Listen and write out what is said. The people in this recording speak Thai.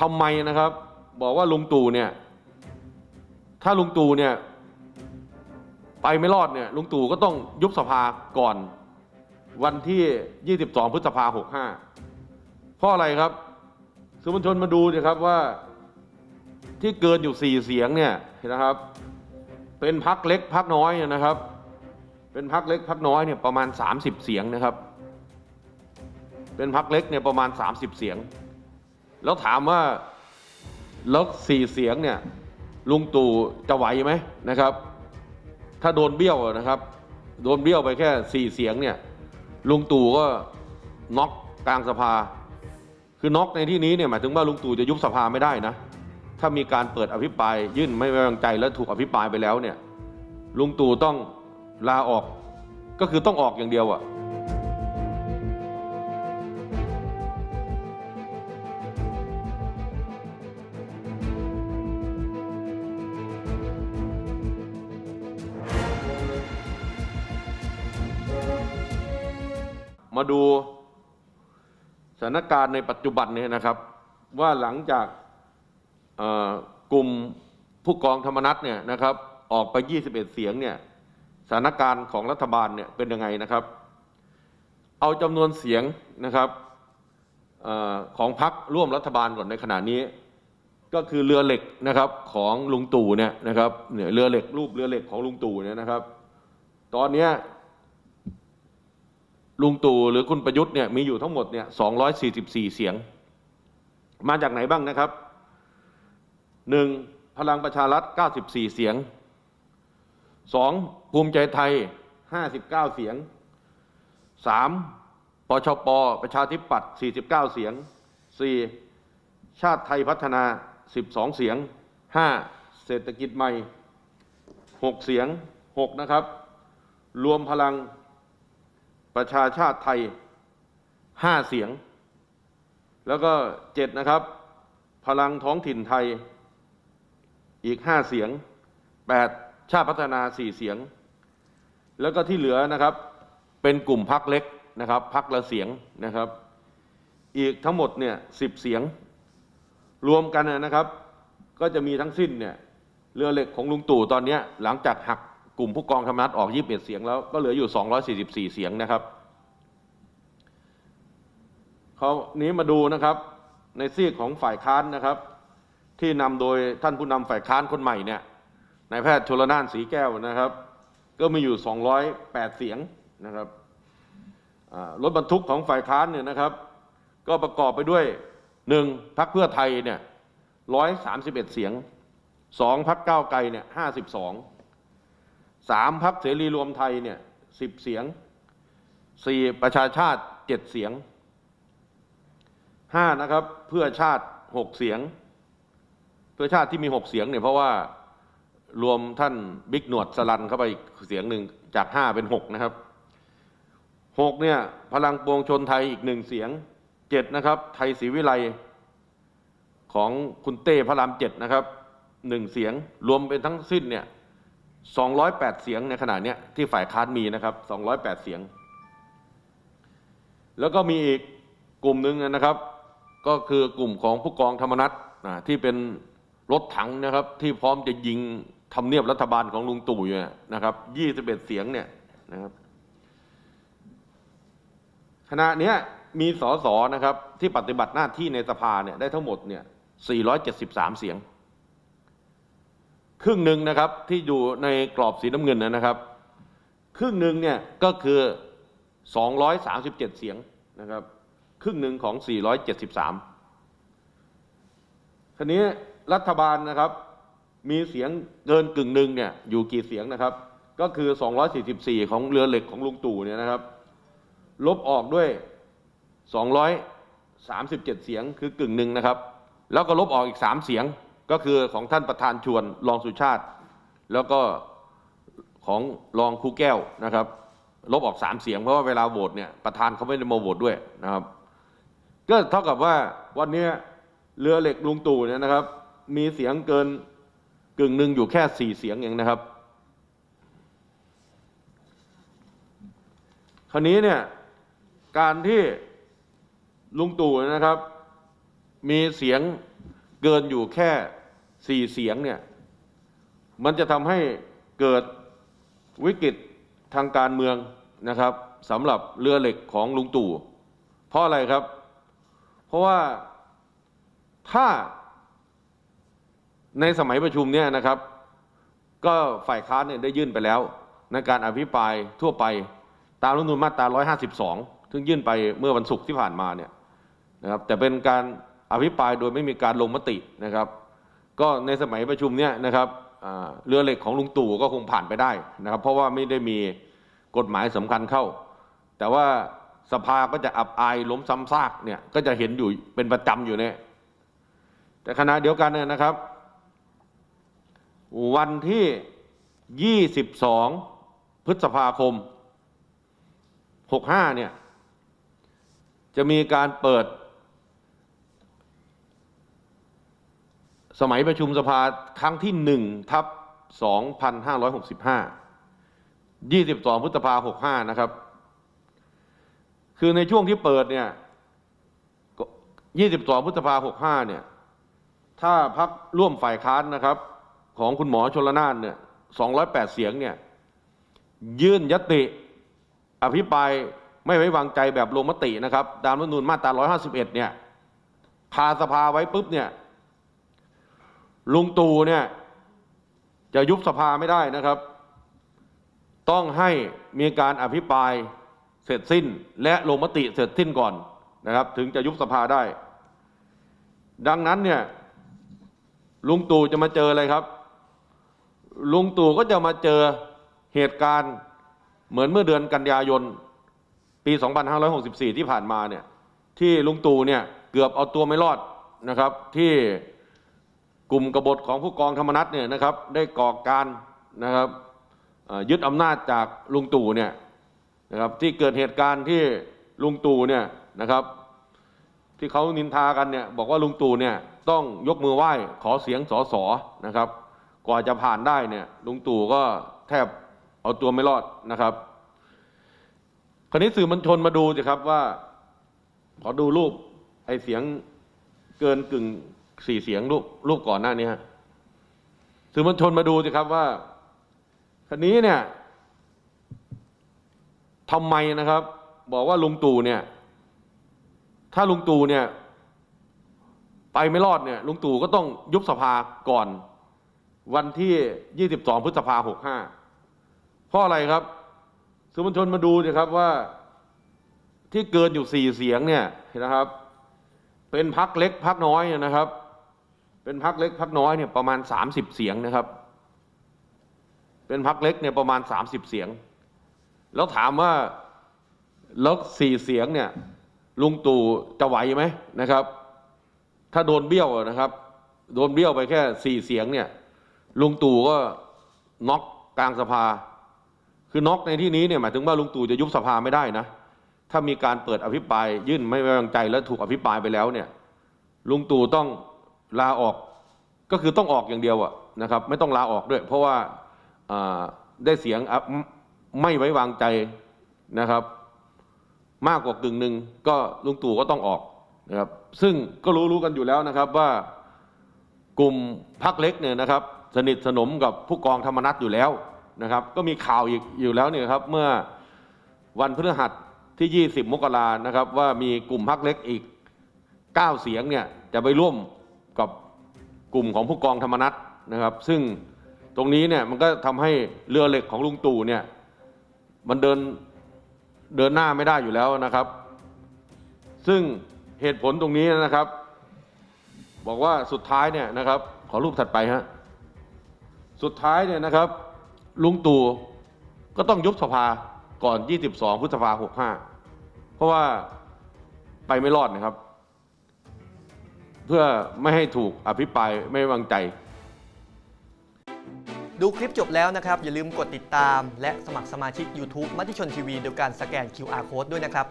ทำไมนะครับ บอกว่าลุงตู่เนี่ย ถ้าลุงตู่เนี่ย ไปไม่รอดเนี่ยลุงตู่ก็ต้องยุบสภาก่อน วันที่ 22 พฤษภา65เพราะอะไรครับสื่อมวลชนมาดูสิครับว่าที่เกินอยู่4เสียงเนี่ยนะครับ เป็นพักเล็กพักน้อยนะครับ เป็นพักเล็กพักน้อยเนี่ยประมาณ 30 เสียงนะครับ เป็นพักเล็กเนี่ยประมาณ 30 เสียง แล้วถามว่าแล้วสี่เสียงเนี่ยลุงตู่จะไหวไหมนะครับ ถ้าโดนเบี้ยวนะครับ โดนเบี้ยวไปแค่สี่เสียงเนี่ยลุงตู่ก็น็อกกลางสภา คือน็อกในที่นี้เนี่ยหมายถึงว่าลุงตู่จะยุบสภาไม่ได้นะ ถ้ามีการเปิดอภิปราย ยื่นไม่ไว้วางใจแล้วถูกอภิปรายไปแล้วเนี่ยลุงตู่ต้องลาออกก็คือต้องออกอย่างเดียวอะ มาดูสถานการณ์ในปัจจุบันเนี่ยนะครับ ว่าหลังจากกลุ่มผู้กองธรรมนัฐเนี่ยนะครับ ออกไป 21 เสียงเนี่ยสถานการณ์ของรัฐบาลเนี่ยเป็นยังไงนะครับ เอาจำนวนเสียงนะครับอของพรรคร่วมรัฐบาลก่อนในขณะนี้ ก็คือเรือเหล็กนะครับของลุงตู่เนี่ยนะครับเนี่ยเรือเหล็กรูปเรือเหล็กของลุงตู่เนี่ยนะครับ ตอนนี้ ลุงตู่หรือคุณประยุทธ์เนี่ยมีอยู่ทั้งหมดเนี่ย244 เสียง มาจากไหนบ้างนะครับ 1. พลังประชารัฐ 94 เสียง 2. ภูมิใจไทย 59 เสียง 3. ปชป ประชาธิปัตย์ 49 เสียง 4. ชาติไทยพัฒนา 12 เสียง 5. เศรษฐกิจใหม่ 6 เสียง 6 นะครับ รวมพลัง ประชาชาติไทยห้าเสียง แล้วก็เจ็ดนะครับ พลังท้องถิ่นไทยอีกห้าเสียงแปดชาติพัฒนาสี่เสียง แล้วก็ที่เหลือนะครับ เป็นกลุ่มพักเล็กนะครับพักละเสียงนะครับ อีกทั้งหมดเนี่ยสิบเสียง รวมกันนะครับ ก็จะมีทั้งสิ้นเนี่ยเรือเหล็กของลุงตู่ตอนนี้หลังจากหัก กลุ่มผู้กองธรรมนัฐออก21เสียงแล้วก็เหลืออยู่ 244 เสียงนะครับเขานี้มาดูนะครับในซีกของฝ่ายค้านนะครับ ที่นำโดยท่านผู้นำฝ่ายค้านคนใหม่เนี่ยนายแพทย์ชลนานสีแก้วนะครับ ก็มีอยู่ 208 เสียงนะครับรถบรรทุกของฝ่ายค้านเนี่ยนะครับ ก็ประกอบไปด้วยหนึ่งพักเพื่อไทยเนี่ย131 เสียงสองพักก้าวไกลเนี่ย52 สามพักเสรีรวมไทยเนี่ยสิบเสียงสี่ประชาชาติเจ็ดเสียงห้านะครับเพื่อชาติหกเสียง เพื่อชาติที่มีหกเสียงเนี่ยเพราะว่ารวมท่านบิ๊กหนวดสลันเข้าไปอีกเสียงหนึ่งจากห้าเป็นหกนะครับหกเนี่ยพลังปวงชนไทยอีกหนึ่งเสียงเจ็ดนะครับไทยศรีวิไลของคุณเต้พระรามเจ็ดนะครับหนึ่งเสียงรวมเป็นทั้งสิ้นเนี่ย 208 เสียงในขณะนี้ที่ฝ่ายค้านมีนะครับ 208 เสียง แล้วก็มีอีกกลุ่มหนึ่งนะครับ ก็คือกลุ่มของผู้กองธรรมนัฐที่เป็นรถถังนะครับ ที่พร้อมจะยิงทำเนียบรัฐบาลของลุงตู่อยู่เนี่ยนะครับ 21 เสียงเนี่ยนะครับขณะนี้มีสสนะครับที่ปฏิบัติหน้าที่ในสภาเนี่ยได้ทั้งหมดเนี่ย 473 เสียง รึ่งหนึ่งนะครับที่อยู่ในกรอบสีน้ำเงินนะครับ ครึ่งหนึ่งเนี่ยก็คือ 237 เสียงนะครับ ครึ่งหนึ่งของ 473ทีนี้รัฐบาลนะครับ มีเสียงเกินกึ่งหนึ่งเนี่ยอยู่กี่เสียงนะครับ ก็คือ 244 ของเรือเหล็กของลุงตู่เนี่ยนะครับ ลบออกด้วย 237 เสียงคือกึ่งหนึ่งนะครับ แล้วก็ลบออกอีก 3 เสียง ก็คือของท่านประธานชวนรองสุชาติ แล้วก็ของรองครูแก้วนะครับ ลบออกสามเสียงเพราะว่าเวลาโหวตเนี่ยประธานเขาไม่ได้มาโหวตด้วยนะครับ ก็เท่ากับว่าวันนี้เรือเหล็กลุงตู่เนี่ยนะครับ มีเสียงเกินกึ่งหนึ่งอยู่แค่สี่เสียงเองนะครับ คราวนี้เนี่ยการที่ลุงตู่นะครับ มีเสียงเกินอยู่แค่ สี่เสียงเนี่ยมันจะทำให้เกิดวิกฤตทางการเมืองนะครับสำหรับเรือเหล็กของลุงตู่ เพราะอะไรครับ เพราะว่าถ้าในสมัยประชุมเนี่ยนะครับ ก็ฝ่ายค้านเนี่ยได้ยื่นไปแล้ว ในการอภิปรายทั่วไปตามรัฐธรรมนูญมาตรา 152 ซึ่งยื่นไปเมื่อวันศุกร์ที่ผ่านมาเนี่ยนะครับแต่เป็นการอภิปรายโดยไม่มีการลงมตินะครับ ก็ในสมัยประชุมเนี่ยนะครับเรือเหล็กของลุงตู่ก็คงผ่านไปได้นะครับ เพราะว่าไม่ได้มีกฎหมายสำคัญเข้า แต่ว่าสภาก็จะอับอายล้มซ้ำซากเนี่ยก็จะเห็นอยู่เป็นประจำอยู่เนี่ยแต่ขณะเดียวกันเนี่ยนะครับ วันที่ 22 พฤษภาคม 65เนี่ยจะมีการเปิด สมัยประชุมสภาครั้งที่1ทับ2565 22พฤษภาคม65 นะครับ คือในช่วงที่เปิดเนี่ย 22พฤษภาคม65 เนี่ย ถ้าพักร่วมฝ่ายค้านนะครับ ของคุณหมอชนละนานเนี่ย 208 เสียงเนี่ย ยื่นยติอภิปรายไม่ไว้วางใจแบบลงมตินะครับ ตามรัฐธรรมนูญมาตรา 151 เนี่ยพาสภาไว้ปุ๊บเนี่ย ลุงตู่เนี่ยจะยุบสภาไม่ได้นะครับ ต้องให้มีการอภิปรายเสร็จสิ้น และลงมติเสร็จสิ้นก่อนนะครับ ถึงจะยุบสภาได้ ดังนั้นเนี่ยลุงตู่จะมาเจออะไรครับ ลุงตู่ก็จะมาเจอเหตุการณ์เหมือนเมื่อเดือนกันยายน ปี 2564 ที่ผ่านมาเนี่ยที่ลุงตู่เนี่ยเกือบเอาตัวไม่รอดนะครับที่ กลุ่มกบฏของผู้กองธรรมนัฐเนี่ยนะครับได้ก่อการนะครับยึดอำนาจจากลุงตู่เนี่ยนะครับที่เกิดเหตุการณ์ที่ลุงตู่เนี่ยนะครับ ที่เขานินทากันเนี่ยบอกว่าลุงตู่เนี่ยต้องยกมือไหว้ขอเสียงสอสอนะครับกว่าจะผ่านได้เนี่ยลุงตู่ก็แทบเอาตัวไม่รอดนะครับ คราวนี้สื่อมวลชนมาดูสิครับว่า ขอดูรูปไอเสียงเกินกึ่ง สี่เสียงรูปรูปก่อนหน้านี้สื่อมวลชนมาดูสิครับว่าคราวนี้เนี่ยทำไมนะครับ บอกว่าลุงตู่เนี่ย ถ้าลุงตู่เนี่ย ไปไม่รอดเนี่ย ลุงตู่ก็ต้องยุบสภาก่อน วันที่ 22 พฤษภาคม65เพราะอะไรครับสื่อมวลชนมาดูสิครับว่า ที่เกินอยู่สี่เสียงเนี่ยนะครับ เป็นพักเล็กพักน้อยนะครับ เป็นพักเล็กพักน้อยเนี่ยประมาณ 30 เสียงนะครับ เป็นพักเล็กเนี่ยประมาณ 30 เสียง แล้วถามว่าแล้วสี่เสียงเนี่ยลุงตู่จะไหวไหมนะครับ ถ้าโดนเบี้ยวนะครับ โดนเบี้ยวไปแค่สี่เสียงเนี่ยลุงตู่ก็น็อกกลางสภา คือน็อกในที่นี้เนี่ยหมายถึงว่าลุงตู่จะยุบสภาไม่ได้นะ ถ้ามีการเปิดอภิปรายยื่นไม่ไว้วางใจแล้วถูกอภิปรายไปแล้วเนี่ยลุงตู่ต้อง ลาออกก็คือต้องออกอย่างเดียวอะนะครับ ไม่ต้องลาออกด้วย เพราะว่าได้เสียงไม่ไว้วางใจนะครับ มากกว่ากึ่งหนึ่งก็ลุงตู่ก็ต้องออกนะครับซึ่งก็รู้รู้กันอยู่แล้วนะครับว่ากลุ่มพักเล็กเนี่ยนะครับ สนิทสนมกับผู้กองธรรมนัฐอยู่แล้วนะครับ ก็มีข่าวอีกอยู่แล้วเนี่ยครับ เมื่อวันพฤหัสที่ 20 มกรานะครับ ว่ามีกลุ่มพักเล็กอีก 9 เสียงเนี่ยจะไปร่วม กับกลุ่มของผู้กองธรรมนัฐนะครับ ซึ่งตรงนี้เนี่ยมันก็ทำให้เรือเหล็กของลุงตู่เนี่ยมันเดินเดินหน้าไม่ได้อยู่แล้วนะครับ ซึ่งเหตุผลตรงนี้นะครับ บอกว่าสุดท้ายเนี่ยนะครับ ขอรูปถัดไปฮะสุดท้ายเนี่ยนะครับ ลุงตู่ก็ต้องยุบสภาก่อน 22 พฤษภา65 เพราะว่าไปไม่รอดนะครับ เพื่อไม่ให้ถูกอภิปรายไม่วางใจ ดูคลิปจบแล้วนะครับ อย่าลืมกดติดตาม และสมัครสมาชิก YouTube มติชนทีวีโดยการสแกน QR Code ด้วยนะครับ